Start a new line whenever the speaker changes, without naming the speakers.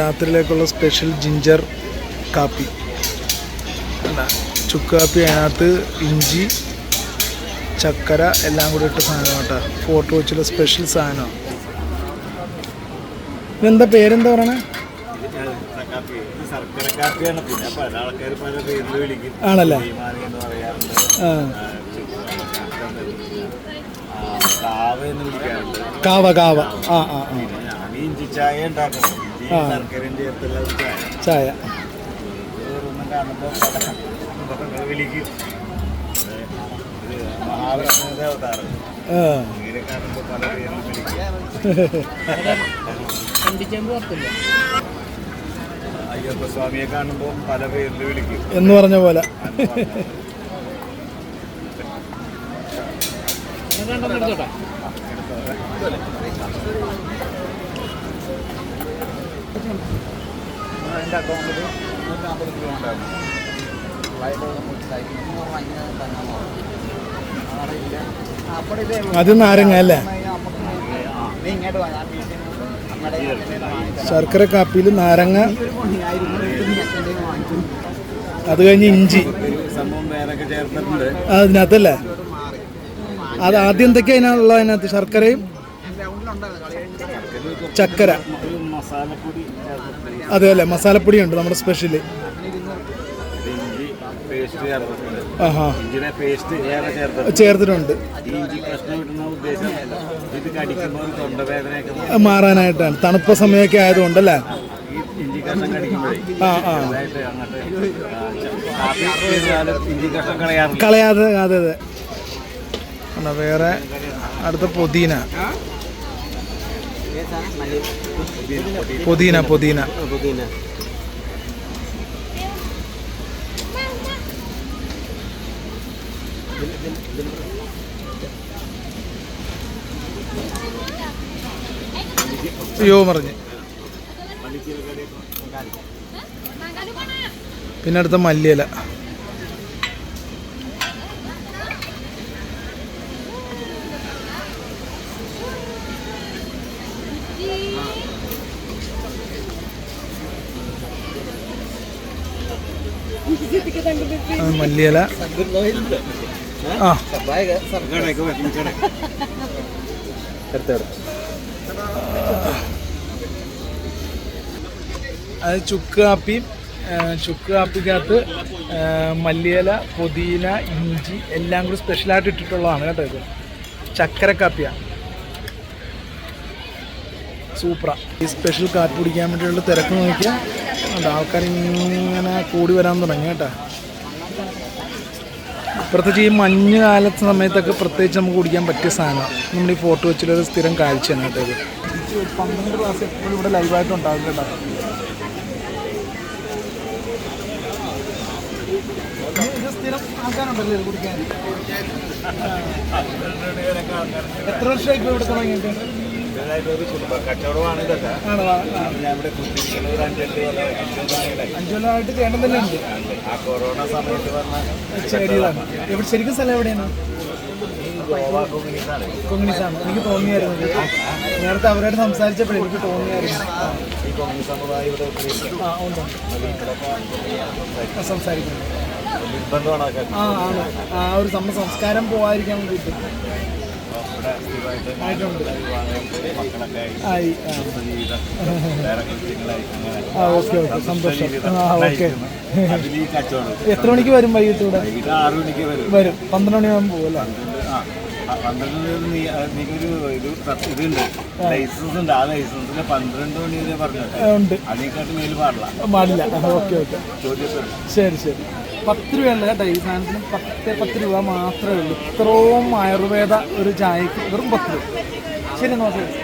രാത്രിയിലേക്കുള്ള special ginger കാപ്പി. അല്ല ചുക്ക് കാപ്പി അതിനകത്ത് ഇഞ്ചി ചക്കര എല്ലാം കൂടി ഇട്ട സാധനം കേട്ടോ. ഫോട്ടോ വെച്ചുള്ള സ്പെഷ്യൽ സാധനമാണ്. ഇതെന്താ പേരെന്താ പറയണേ? ആണല്ലേ?
കാവ
കാവ ആ ആ
ഇഞ്ചി ചായ ഉണ്ടാക്കണം ചായ. വേറൊന്നും കാണുമ്പോൾ പല വിളിക്കും
എന്ന് പറഞ്ഞ പോലെ.
ഇങ്ങനെ എന്റെ അക്കൗണ്ടിൽ നൂറ്റമ്പത് രൂപ ഉണ്ടായിരുന്നു.
അത് നാരങ്ങ അല്ലേ? ശർക്കര കാപ്പിയിൽ നാരങ്ങ. അത് കഴിഞ്ഞ് ഇഞ്ചി.
സംഭവം വേറൊക്കെ ചേർത്തിട്ടുണ്ട്.
അതിനകത്തല്ലേ? അത് ആദ്യം എന്തൊക്കെയാ അതിനുള്ള അതിനകത്ത് ശർക്കരയും ചക്കര.
മസാലപ്പൊടി.
അതെ അല്ലേ. മസാലപ്പൊടി ഉണ്ട് നമ്മുടെ
സ്പെഷ്യൽ ചേർത്തിട്ടുണ്ട്
മാറാനായിട്ടാണ്. തണുപ്പ് സമയമൊക്കെ ആയതുകൊണ്ടല്ലേ? ആ കളയാതെ അതെ അതെ. വേറെ അടുത്ത പുതിന. പുതിന പുതിന. അയ്യോ മറിഞ്ഞ്. പിന്നെ അടുത്ത മല്ലിയില. മല്ലിയില. ആ. അത് ചുക്ക് കാപ്പി ആ, ചുക്ക് കാപ്പിക്കകത്ത് മല്ലിയല പുതിന ഇഞ്ചി എല്ലാം കൂടി സ്പെഷ്യലായിട്ട് ഇട്ടിട്ടുള്ളതാണ് കേട്ടോ ഇത്. ചക്കര കാപ്പിയാണ് സൂപ്പറാണ് ഈ സ്പെഷ്യൽ കാപ്പി കുടിക്കാൻ വേണ്ടിയുള്ള തിരക്ക് നോക്കിയാൽ ആൾക്കാർ ഇങ്ങനെ കൂടി വരാൻ തുടങ്ങി കേട്ടോ. പ്രത്യേകിച്ച് ഈ മഞ്ഞ് കാലത്ത് സമയത്തൊക്കെ പ്രത്യേകിച്ച് നമുക്ക് കുടിക്കാൻ പറ്റിയ സാധനമാണ് നമ്മൾ ഈ ഫോട്ടോ വെച്ചിട്ടൊരു സ്ഥിരം കാഴ്ചയാണ് കേട്ടോ ഇത് പന്ത്രണ്ട് ക്ലാസ് എപ്പോഴും ഇവിടെ ലൈവായിട്ട് ഉണ്ടാകും കേട്ടോ. ആൾക്കാരുണ്ടല്ലോ കുടിക്കാൻ. എത്ര വർഷമായി ഇവിടെ തുടങ്ങിയിട്ട്?
ഒരു കുടുംബ കച്ചവടമാണ് ഇതൊക്കെ.
ആണോ ആ, ആ.
ഞാൻ ഇവിടെ കുത്തിരിക്കുന്ന ഒരു അഞ്ചെട്ട് കൊല്ലം അഞ്ചെട്ട് കൊല്ലമായി.
അഞ്ചു കൊല്ലമായിട്ട് ചേട്ടൻ തന്നെ ഉണ്ട്
ആ കൊറോണ സമയത്ത് വന്ന
എവിടെ ശരിക്കും സ്ഥലം എവിടെയാണ്?
കൊങ്ങിനിസാണ്
എനിക്ക് തോന്നിയായിരുന്നു. നേരത്തെ അവരോട് സംസാരിച്ചപ്പോൾ എനിക്ക് തോന്നിയായിരുന്നു. ആ,
ഈ സമുദായം ഇവിടെ.
ആ സംസാരിക്കുന്നു. ആണ്. ആ ഒരു സംസ്കാരം പോവാതിരിക്കാൻ വേണ്ടിയിട്ട്.
ഇവിടെ മക്കളൊക്കെ ആയി,
ആ. Okay okay. സന്തോഷം. ആ ഓക്കെ. എത്ര മണിക്ക് വരും വൈകിട്ട് ഇവിടെ
വൈകിട്ട് ആറ് മണിക്ക് വരും.
വരും. പന്ത്രണ്ട് മണിയാകുമ്പോൾ പോകും അല്ലേ
പന്ത്രണ്ട് ആ ആ, പന്ത്രണ്ട് നീ എനിക്കൊരു ഇത് സ- ഇതുണ്ട്. ലൈസൻസ് ഉണ്ട്. പാടില്ല.
Okay okay. ശരി ശരി. പത്ത് രൂപയുള്ള കേട്ടോ ഈ സാധനത്തിന്. പത്ത് പത്ത് രൂപ മാത്രമേ ഉള്ളൂ. ഇത്രയും ആയുർവേദ ഒരു ചായക്ക് വെറും പത്ത് രൂപ. ശരി നോക്കാം